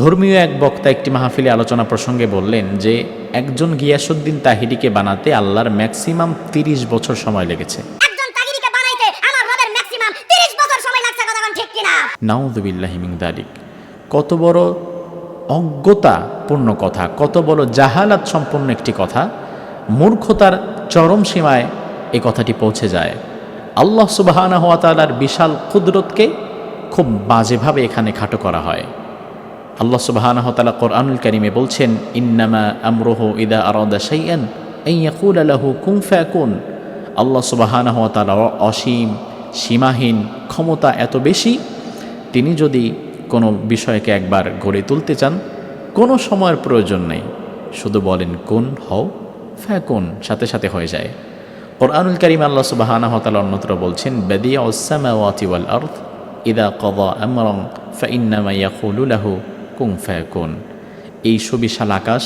ধর্মীয় এক বক্তা একটি মাহফিলে আলোচনা প্রসঙ্গে বললেন যে একজন গিয়াসুদ্দিন তাহিরিকে বানাতে আল্লাহর ম্যাক্সিমাম তিরিশ বছর সময় লেগেছে। একজন তাগিরিকে বানাইতে আমার রবের ম্যাক্সিমাম 30 বছর সময় লাগছে কথা কোন ঠিক কিনা? নাউদুবিল্লাহ দালিক। কত বড় অজ্ঞতাপূর্ণ কথা কত বড় জাহালাত সম্পন্ন একটি কথা মূর্খতার চরম সীমায় এ কথাটি পৌঁছে যায়। আল্লাহ সুবাহানা হাত তালার বিশাল কুদরতকে খুব বাজেভাবে এখানে খাটো করা হয়। আল্লাহ সুবাহানা তালা কোরআনুল করিমে বলছেন, ইন্নামা আমরোহ ইদা আরদা সাইয়ান ইয়াকুল আলাহু কুং ফ্যাকুন আল্লাহ সুবাহানা তালা অসীম, সীমাহীন, ক্ষমতা এত বেশি, তিনি যদি কোনো বিষয়কে একবার গড়ে তুলতে চান, কোনো সময়ের প্রয়োজন নেই। শুধু বলেন কোন, হও ফ্যাকুন সাথে সাথে হয়ে যায়। কোরআনুল করিম আল্লাহ সুবাহানা হতাল অন্যত্র বলছেন বেদিয়া ওসামা ওয়াতিওয়াল আর্থ ইদা কদা আমরং ফাইন্নামা ইয়াকুলু লাহু কুং ফ্যাকুন এই সুবিশাল আকাশ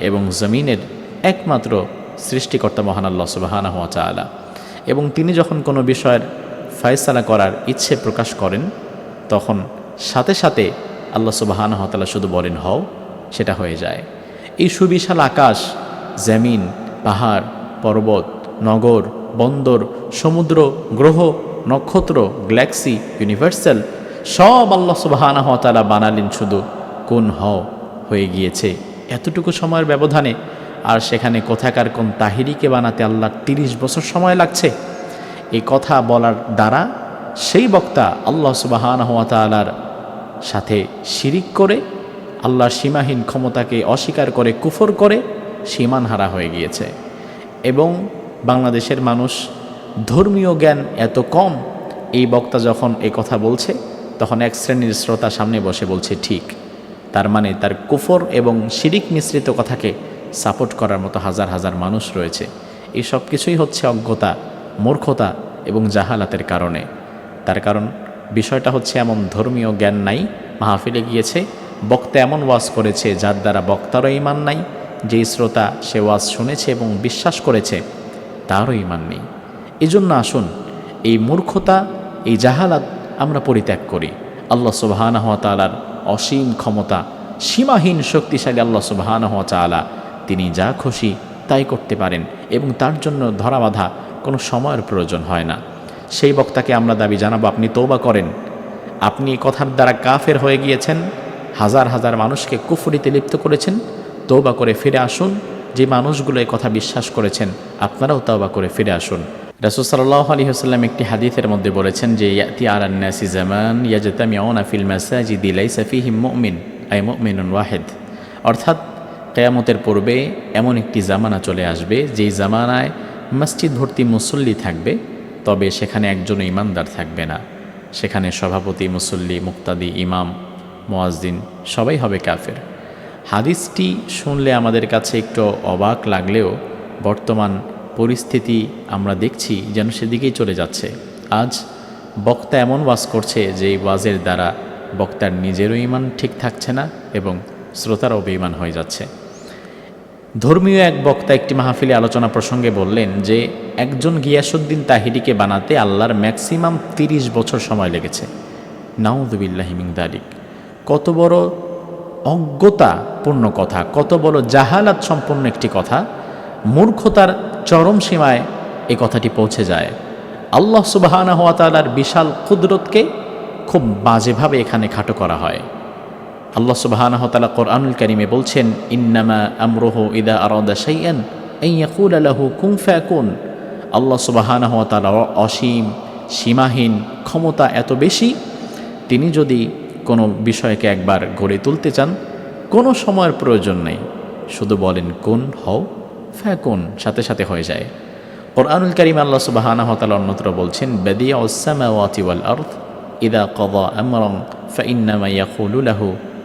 এবং জমিনের একমাত্র সৃষ্টিকর্তা মহান আল্লাহ সুবাহানা হওয়া চালা এবং তিনি যখন কোনো বিষয়ের ফয়সালা করার ইচ্ছে প্রকাশ করেন, তখন সাথে সাথে আল্লাহ সুবাহানা হতালা শুধু বলেন, হও, সেটা হয়ে যায়। এই সুবিশাল আকাশ, জমিন, পাহাড়, পর্বত, নগর, বন্দর, সমুদ্র, গ্রহ, নক্ষত্র, গ্যালাক্সি, ইউনিভার্সাল, সব আল্লাহ সুবাহানা হতালা বানালেন শুধু কোন হও হয়ে গিয়েছে। এতটুকু সময়ের ব্যবধানে আর সেখানে কোথাকার কোন তাহিরিকে বানাতে আল্লাহ তিরিশ বছর সময় লাগছে? এই কথা বলার দ্বারা সেই বক্তা আল্লাহ সুবাহান হাত তালার সাথে শিরিক করে, আল্লাহর সীমাহীন ক্ষমতাকে অস্বীকার করে, কুফর করে সীমান হারা হয়ে গিয়েছে। এবং বাংলাদেশের মানুষ ধর্মীয় জ্ঞান এত কম, এই বক্তা যখন এই কথা বলছে, তখন এক শ্রেণির শ্রোতা সামনে বসে বলছে, ঠিক। তার মানে তার কুফর এবং শিরিক মিশ্রিত কথাকে সাপোর্ট করার মতো হাজার হাজার মানুষ রয়েছে। এই সব কিছুই হচ্ছে অজ্ঞতা, মূর্খতা এবং জাহালাতের কারণে। তার কারণ, বিষয়টা হচ্ছে এমন ধর্মীয় জ্ঞান নাই, মাহফিলে গিয়েছে, বক্তা এমন ওয়াজ করেছে যার দ্বারা বক্তারও ইমান নাই, যেই শ্রোতা সে ওয়াজ শুনেছে এবং বিশ্বাস করেছে, তারও ইমান নেই। এজন্য আসুন, এই মূর্খতা, এই জাহালাত আমরা পরিত্যাগ করি। আল্লাহ সুবাহানা হওয়া তালার অসীম ক্ষমতা, সীমাহীন শক্তিশালী আল্লাহ সুবাহানা হওয়া তালা তিনি যা খুশি তাই করতে পারেন এবং তার জন্য ধরা বাঁধা কোনো সময়ের প্রয়োজন হয় না। সেই বক্তাকে আমরা দাবি জানাব, আপনি তৌবা করেন। আপনি কথার দ্বারা কাফের হয়ে গিয়েছেন, হাজার হাজার মানুষকে কুফুরিতে লিপ্ত করেছেন তৌবা করে ফিরে আসুন। যে মানুষগুলো কথা বিশ্বাস করেছেন, আপনারাও তৌবা করে ফিরে আসুন। রাসুল সাল্লাহ আলী হাসাল্লাম একটি হাদিসের মধ্যে বলেছেন যে, ইয়াতি আলান্নাসি জামান ইয়াজতামিউনা ফিল মাসাজিদি লাইসা ফিহিম মুমিন, আই মুমিনুন ওয়াহেদ। অর্থাৎ, কেয়ামতের পূর্বে এমন একটি জামানা চলে আসবে, যেই জামানায় মসজিদ ভর্তি মুসল্লি থাকবে, তবে সেখানে একজন ইমানদার থাকবে না। সেখানে সভাপতি, মুসল্লি, মুক্তাদি, ইমাম মোয়াজদিন সবাই হবে কাফের। হাদিসটি শুনলে আমাদের কাছে একটু অবাক লাগলেও বর্তমান পরিস্থিতি আমরা দেখছি যেন সেদিকেই চলে যাচ্ছে। আজ বক্তা এমন ওয়াজ করছে যে এই ওয়াজের দ্বারা বক্তার নিজেরও ইমান ঠিক থাকছে না এবং শ্রোতারও বেইমান হয়ে যাচ্ছে। ধর্মীয় এক বক্তা একটি মাহফিলে আলোচনা প্রসঙ্গে বললেন যে, একজন গিয়াসুদ্দিন তাহিরিকে বানাতে আল্লাহর ম্যাক্সিমাম তিরিশ বছর সময় লেগেছে। নাউদুবিল্লাহিমিং দালিক। কত বড় অজ্ঞতাপূর্ণ কথা, কত বড় জাহালাত সম্পন্ন একটি কথা। মূর্খতার চরম সীমায় এই কথাটি পৌঁছে যায়। আল্লাহ সুবাহানা হাত তালার বিশাল কুদরতকে খুব বাজেভাবে এখানে খাটো করা হয়। আল্লাহ সুবাহানা তালা কোরআনুল করিমে বলছেন, ইন্নামা আমরোহ ইদা আরদা সাইয়ান ইয়াকুল আলাহু কুং ফ্যাকুন আল্লাহ সুবাহানা তালা অসীম, সীমাহীন, ক্ষমতা এত বেশি, তিনি যদি কোনো বিষয়কে একবার গড়ে তুলতে চান, কোনো সময়ের প্রয়োজন নেই। শুধু বলেন, কোন হও ফ্যাকুন সাথে সাথে হয়ে যায়। কোরআনুল করিম আল্লাহ সুবাহানা হতাল অন্যত্র বলছেন আর্থ ইদা আমরং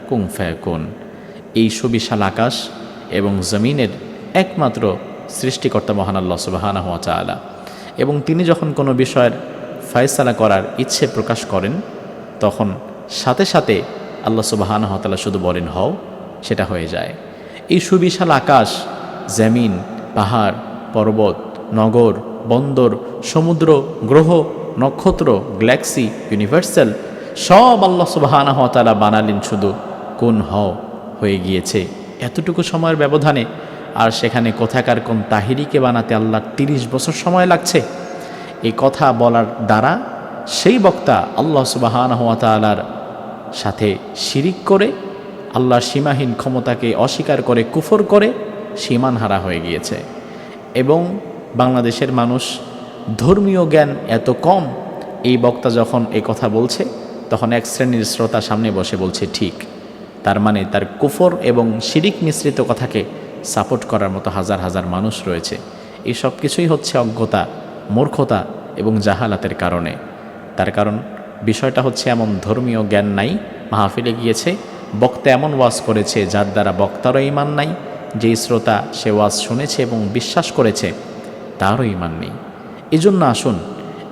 কুং এই সুবিশাল আকাশ এবং জমিনের একমাত্র সৃষ্টিকর্তা মহান আল্লাহ সুবাহানা হওয়া চালা এবং তিনি যখন কোনো বিষয়ের ফয়সালা করার ইচ্ছে প্রকাশ করেন, তখন সাথে সাথে আল্লাহ সুবাহানা হতালা শুধু বলেন, হও, সেটা হয়ে যায়। এই সুবিশাল আকাশ জমিন, পাহাড়, পর্বত, নগর, বন্দর, সমুদ্র, গ্রহ, নক্ষত্র, গ্যালাক্সি, ইউনিভার্সাল, সব আল্লাহ সুবাহানা হতালা বানালেন শুধু কোন হ হয়ে গিয়েছে। এতটুকু সময়ের ব্যবধানে আর সেখানে কোথাকার কোন তাহিরিকে বানাতে আল্লাহর তিরিশ বছর সময় লাগছে? এই কথা বলার দ্বারা সেই বক্তা আল্লাহ সুবাহান হাত তালার সাথে শিরিক করে, আল্লাহর সীমাহীন ক্ষমতাকে অস্বীকার করে, কুফর করে সীমানহারা হয়ে গিয়েছে। এবং বাংলাদেশের মানুষ ধর্মীয় জ্ঞান এত কম, এই বক্তা যখন এই কথা বলছে, তখন এক শ্রেণির শ্রোতা সামনে বসে বলছে, ঠিক। তার মানে তার কুফর এবং শিরিক মিশ্রিত কথাকে সাপোর্ট করার মতো হাজার হাজার মানুষ রয়েছে। এই সব কিছুই হচ্ছে অজ্ঞতা, মূর্খতা এবং জাহালাতের কারণে। তার কারণ, বিষয়টা হচ্ছে এমন ধর্মীয় জ্ঞান নাই, মাহফিলে গিয়েছে, বক্তা এমন ওয়াজ করেছে যার দ্বারা বক্তারও ইমান নাই যেই শ্রোতা সে ওয়াজ শুনেছে এবং বিশ্বাস করেছে, তারও ইমান নেই। এজন্য আসুন,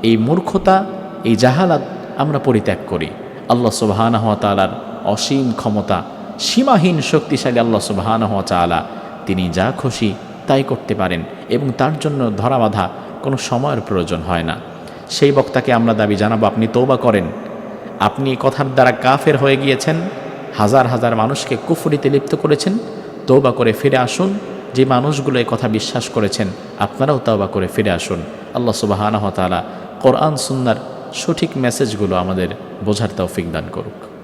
এই মূর্খতা, এই জাহালাত আমরা পরিত্যাগ করি। আল্লাহ সুবাহান হওয়া তালার অসীম ক্ষমতা, সীমাহীন শক্তিশালী আল্লাহ সুবাহান হওয়া তালা তিনি যা খুশি তাই করতে পারেন এবং তার জন্য ধরা বাঁধা কোনো সময়ের প্রয়োজন হয় না। সেই বক্তাকে আমরা দাবি জানাব, আপনি তৌবা করেন। আপনি কথার দ্বারা কাফের হয়ে গিয়েছেন, হাজার হাজার মানুষকে কুফুরিতে লিপ্ত করেছেন তৌবা করে ফিরে আসুন। যে মানুষগুলো এই কথা বিশ্বাস করেছেন, আপনারাও তৌবা করে ফিরে আসুন। আল্লাহ সুবাহানহতালা কোরআন, সুন্নার সঠিক মেসেজগুলো আমাদের বোঝার তৌফিক দান করুক।